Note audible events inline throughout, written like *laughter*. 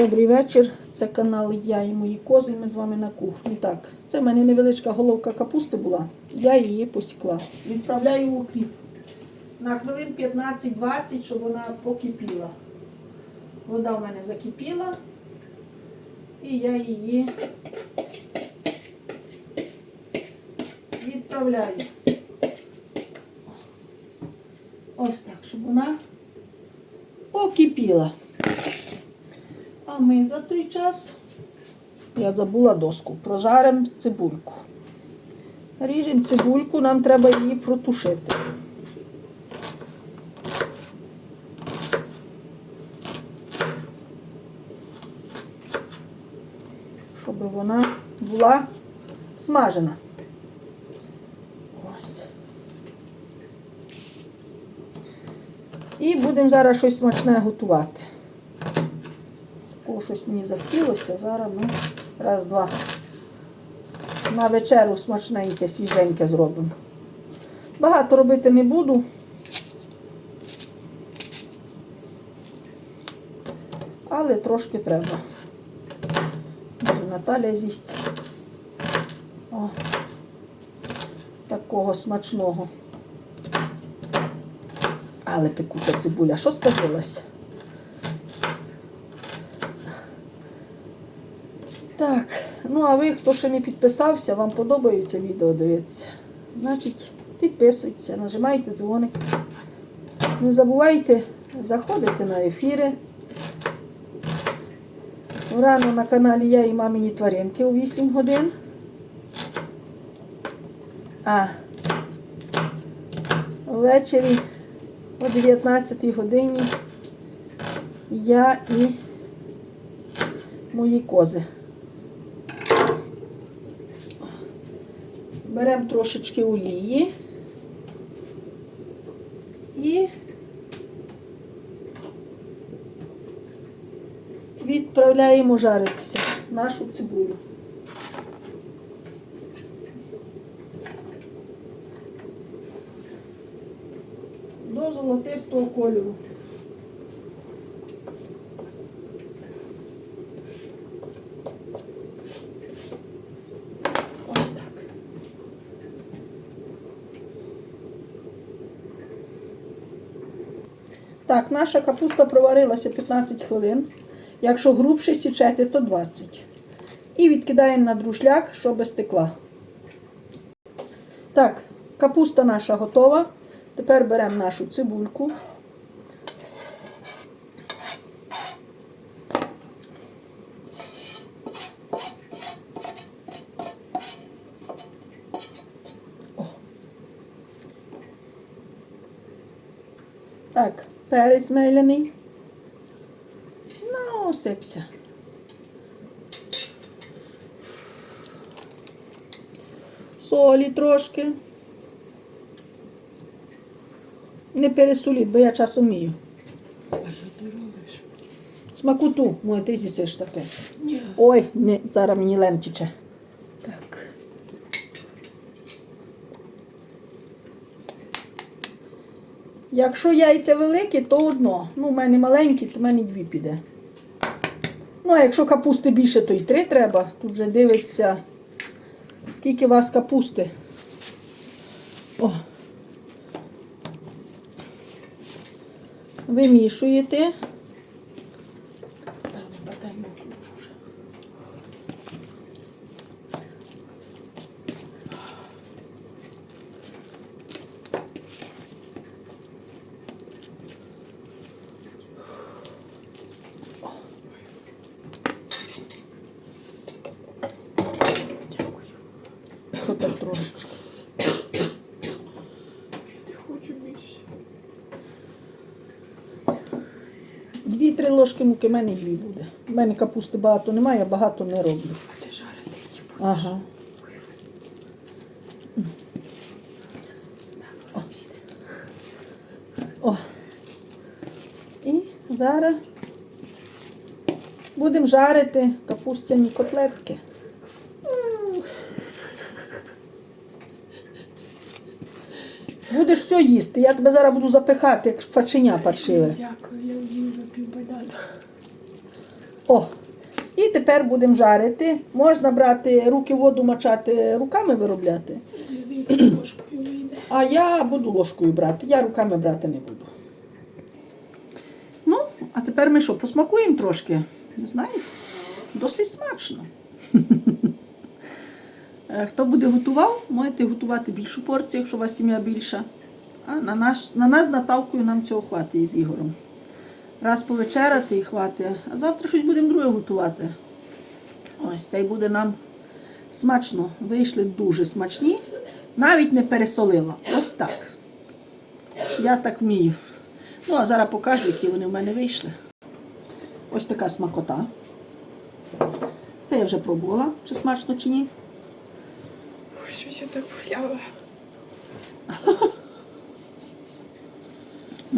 Добрий вечір. Це канал Я і мої кози. Ми з вами на кухні. Так, це в мене невеличка головка капусти була. Я її посікла. Відправляю в укріп. На хвилин 15-20, щоб вона покипіла. Вода в мене закипіла. І я її відправляю. Ось так, щоб вона покипіла. Ми за той час, я забула доску, прожаримо цибульку. Ріжемо цибульку, нам треба її протушити. Щоб вона була смажена. Ось. І будемо зараз щось смачне готувати. Щось мені захотілося. Зараз ми раз, два. На вечеру смачненьке, свіженьке зробимо. Багато робити не буду. Але трошки треба. Може Наталя з'їсть. О, такого смачного. Але пекуча цибуля. Що сказалось? Так, ну а ви, хто ще не підписався, вам подобається відео дивитися, значить підписуйтесь, нажимайте дзвоник. Не забувайте заходити на ефіри. Рано на каналі я і мамині тваринки о 8 годин. А ввечері о 19 годині я і мої кози. Беремо трошечки олії і відправляємо жаритися нашу цибулю. До золотистого кольору. Так, наша капуста проварилася 15 хвилин. Якщо грубше січете, то 20. І відкидаємо на друшляк, щоб стекла. Так, капуста наша готова. Тепер беремо нашу цибульку. Так, перець меляний. Ну. Солі трошки. Не пересоліть, бо я часом вмію. А що ти робиш? Смакуту, моє ти з'їсиш таке. Ні. Ой, не, зараз мені лемтіче. Так. Якщо яйця великі, то одно. Ну, у мене маленькі, то в мене дві піде. Ну, а якщо капусти більше, то й три треба. Тут вже дивиться, скільки у вас капусти. О. Вимішуєте. Там батальйон включу вже. Дякую. Що так трошечки. Я не хочу більше. Дві-три ложки муки, в мене дві буде. У мене капусти багато немає, я багато не роблю. А ти жарити її будеш? Ага. О. І зараз будемо жарити капустяні котлетки. Будеш все їсти. Я тебе зараз буду запихати, як паченя паршиве. Дякую, я їжу. О! І тепер будемо жарити. Можна брати руки воду мачати, руками виробляти. А я буду ложкою брати. Я руками брати не буду. Ну, а тепер ми що, посмакуємо трошки? Знаєте? Досить смачно. Е, Хто буде готував, можете готувати більшу порцію, якщо у вас сім'я більша. А на, наш, на нас з Наталкою нам цього хватить із Ігорем. Раз повечеряти і хватить. А завтра щось будемо друге готувати. Ось, та й буде нам смачно. Вийшли дуже смачні. Навіть не пересолила. Ось так. Я так вмію. Ну, а зараз покажу, які вони в мене вийшли. Ось така смакота. Це я вже пробувала, чи смачно, чи ні. Ой, щось я так пляла. *laughs*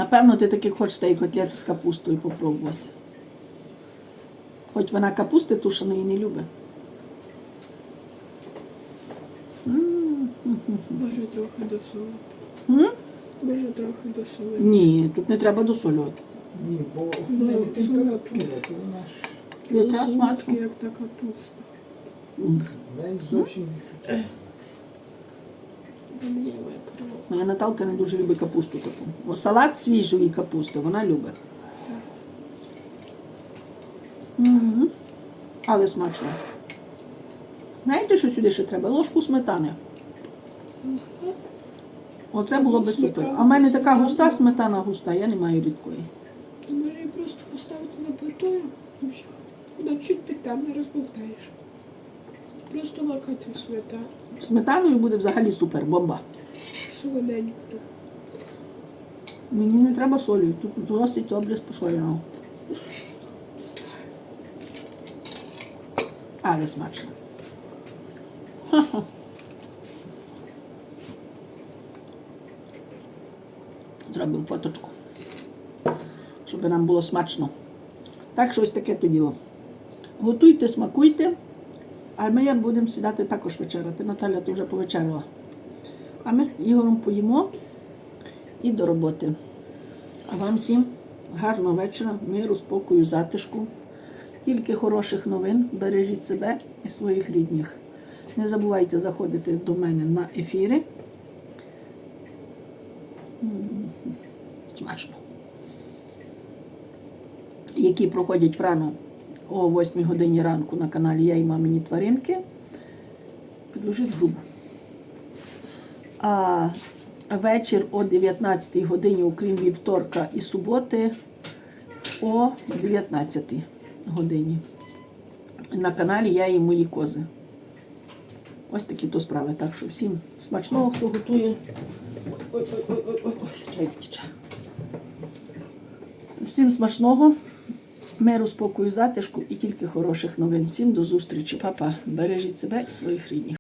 Напевно, ти таки хочеш і котлети з капустою попробувати. Хоч вона капусти тушеної не любить. М, Може трохи досолити. м. Може трохи досолити. Ні, тут не треба досолювати. Ні, бо солодкі. температура, то вона ж Солодкі, як та капуста. в зовсім відчуття. Моя Наталка не дуже любить капусту таку. О, салат свіжої капусти вона любить. Мгм. Але смачно. Знаєте, що сюди ще треба? Ложку сметани. Оце було би супер. А в мене така густа сметана густа, я не маю рідкої. Може її просто поставити на плитою і все. Вона чуть під не розболтаєш. Просто лакати свята. Сметаною буде взагалі супер, бомба. Солоденько. Мені не треба солі, тут досить добре посоленого. Але смачно. *laughs* Зробимо фоточку, щоб нам було смачно. Так, що ось таке то діло. Готуйте, смакуйте, а ми будемо сідати також вечеряти. Наталя, ти вже повечеряла. А ми з Ігорем поїмо і до роботи. А вам всім гарного вечора, миру, спокою, затишку. Тільки хороших новин. Бережіть себе і своїх рідних. Не забувайте заходити до мене на ефіри. Смачно. Які проходять врану о 8 годині ранку на каналі Я і мамині тваринки. Підложіть грубо. А вечір о 19 годині, окрім вівторка і суботи, о 19 годині. На каналі Я і мої кози. Ось такі то справи. Так що всім смачного, хто готує. Ой-ой-ой-ой-ой, чай. Всім смачного, миру, спокою, затишку і тільки хороших новин. Всім до зустрічі, папа. Бережіть себе і своїх рідних.